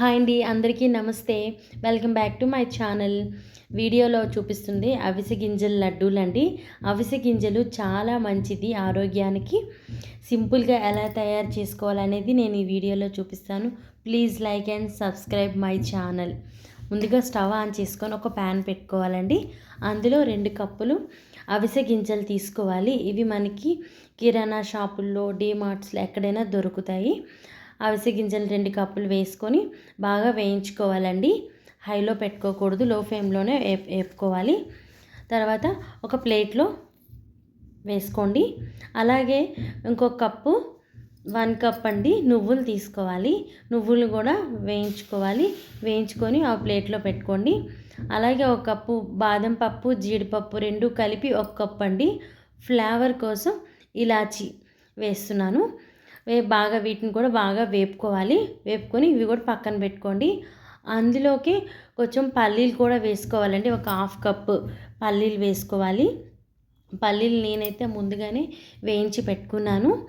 Hi అండి అందరికీ నమస్తే. Welcome back to my channel. వీడియోలో చూపిస్తుంది అవిసె గింజల లడ్డూలు అండి అవిసె గింజలు చాలా మంచిది ఆరోగ్యానికి. సింపుల్గా ఎలా తయారు చేసుకోవాలనేది నేను ఈ వీడియోలో చూపిస్తాను. Please like and subscribe my channel. ముందుగా స్టవ్ ఆన్ చేసుకొని ఒక ప్యాన్ పెట్టుకోవాలండి. అందులో రెండు కప్పులు అవిసె గింజలు తీసుకోవాలి. ఇవి మనకి కిరాణా షాపుల్లో డీమార్ట్స్లో ఎక్కడైనా దొరుకుతాయి. అవిసె గింజలు రెండు కప్పులు వేసుకొని బాగా వేయించుకోవాలండి. హైలో పెట్టుకోకూడదు లో ఫ్లేమ్లోనే వేపుకోవాలి తర్వాత ఒక ప్లేట్లో వేసుకోండి. అలాగే ఇంకొక కప్పు వన్ కప్ అండి నువ్వులు తీసుకోవాలి. నువ్వులు కూడా వేయించుకోవాలి. వేయించుకొని ఆ ప్లేట్లో పెట్టుకోండి. అలాగే ఒక కప్పు బాదం పప్పు జీడిపప్పు రెండు కలిపి ఒక కప్ అండి. ఫ్లేవర్ కోసం ఇలాచి వేస్తున్నాను. బాగా వీటిని కూడా బాగా వేపుకోవాలి. వేపుకొని ఇవి కూడా పక్కన పెట్టుకోండి. అందులోకి కొంచెం పల్లీలు కూడా వేసుకోవాలండి. ఒక హాఫ్ కప్ పల్లీలు వేసుకోవాలి. పల్లీలు నేనైతే ముందుగానే వేయించి పెట్టుకున్నాను.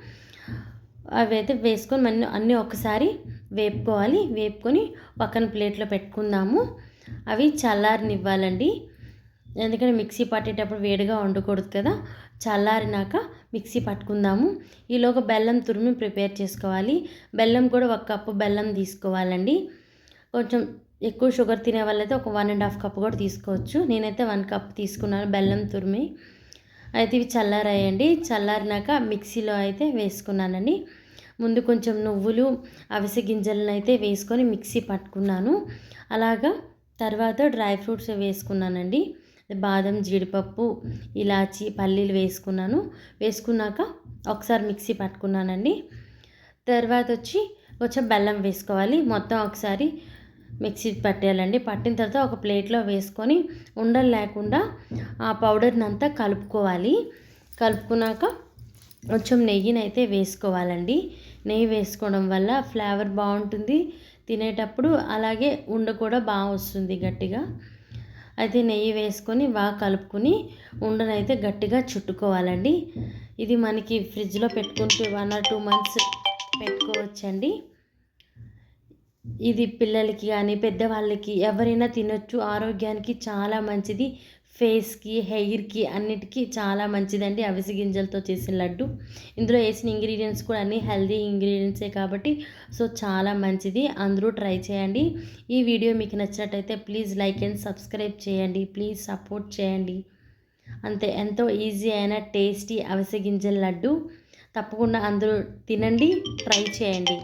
అవి అయితే వేసుకొని మన అన్నీ ఒకసారి వేపుకోవాలి. వేపుకొని పక్కన ప్లేట్లో పెట్టుకుందాము. అవి చల్లారనివ్వాలండి. ఎందుకంటే మిక్సీ పట్టేటప్పుడు వేడిగా వండకూడదు కదా చల్లారినాక మిక్సీ పట్టుకుందాము. ఈలోగా బెల్లం తురిమి ప్రిపేర్ చేసుకోవాలి. బెల్లం కూడా ఒక కప్పు బెల్లం తీసుకోవాలండి. కొంచెం ఎక్కువ షుగర్ తినే వాళ్ళైతే ఒక వన్ అండ్ హాఫ్ కప్ కూడా తీసుకోవచ్చు. నేనైతే వన్ కప్ తీసుకున్నాను బెల్లం తురిమి. అయితే ఇవి చల్లారాయండి. చల్లారినాక మిక్సీలో అయితే వేసుకున్నానండి. ముందు కొంచెం నువ్వులు అవిసె గింజలను అయితే వేసుకొని మిక్సీ పట్టుకున్నాను. అలాగా తర్వాత డ్రై ఫ్రూట్స్ వేసుకున్నానండి. బాదం జీడిపప్పు ఇలాచి పల్లీలు వేసుకున్నాను. వేసుకున్నాక ఒకసారి మిక్సీ పట్టుకున్నానండి. తర్వాత వచ్చి కొంచెం బెల్లం వేసుకోవాలి. మొత్తం ఒకసారి మిక్సీ పట్టేయాలండి. పట్టిన తర్వాత ఒక ప్లేట్లో వేసుకొని ఉండలు లేకుండా ఆ పౌడర్ని అంతా కలుపుకోవాలి. కలుపుకున్నాక కొంచెం నెయ్యిని అయితే వేసుకోవాలండి. నెయ్యి వేసుకోవడం వల్ల ఫ్లేవర్ బాగుంటుంది. తినేటప్పుడు అలాగే ఉండ కూడా బాగా వస్తుంది గట్టిగా. అయితే నెయ్యి వేసుకొని బాగా కలుపుకొని ఉండనైతే గట్టిగా చుట్టుకోవాలండి. ఇది మనకి ఫ్రిడ్జ్లో పెట్టుకుంటే వన్ ఆర్ టూ మంత్స్ పెట్టుకోవచ్చండి. ఇది పిల్లలకి కానీ పెద్దవాళ్ళకి ఎవరైనా తినొచ్చు. ఆరోగ్యానికి చాలా మంచిది. ఫేస్కి హెయిర్కి అన్నిటికీ చాలా మంచిదండి. అవిసి గింజలతో చేసిన లడ్డు. ఇందులో వేసిన ఇంగ్రీడియంట్స్ కూడా అన్నీ హెల్దీ ఇంగ్రీడియంట్సే కాబట్టి సో చాలా మంచిది. అందరూ ట్రై చేయండి. ఈ వీడియో మీకు నచ్చినట్టయితే ప్లీజ్ లైక్ అండ్ సబ్స్క్రైబ్ చేయండి. ప్లీజ్ సపోర్ట్ చేయండి. అంతే. ఎంతో ఈజీ అయిన టేస్టీ అవిసె గింజల లడ్డు. తప్పకుండా అందరూ తినండి ట్రై చేయండి.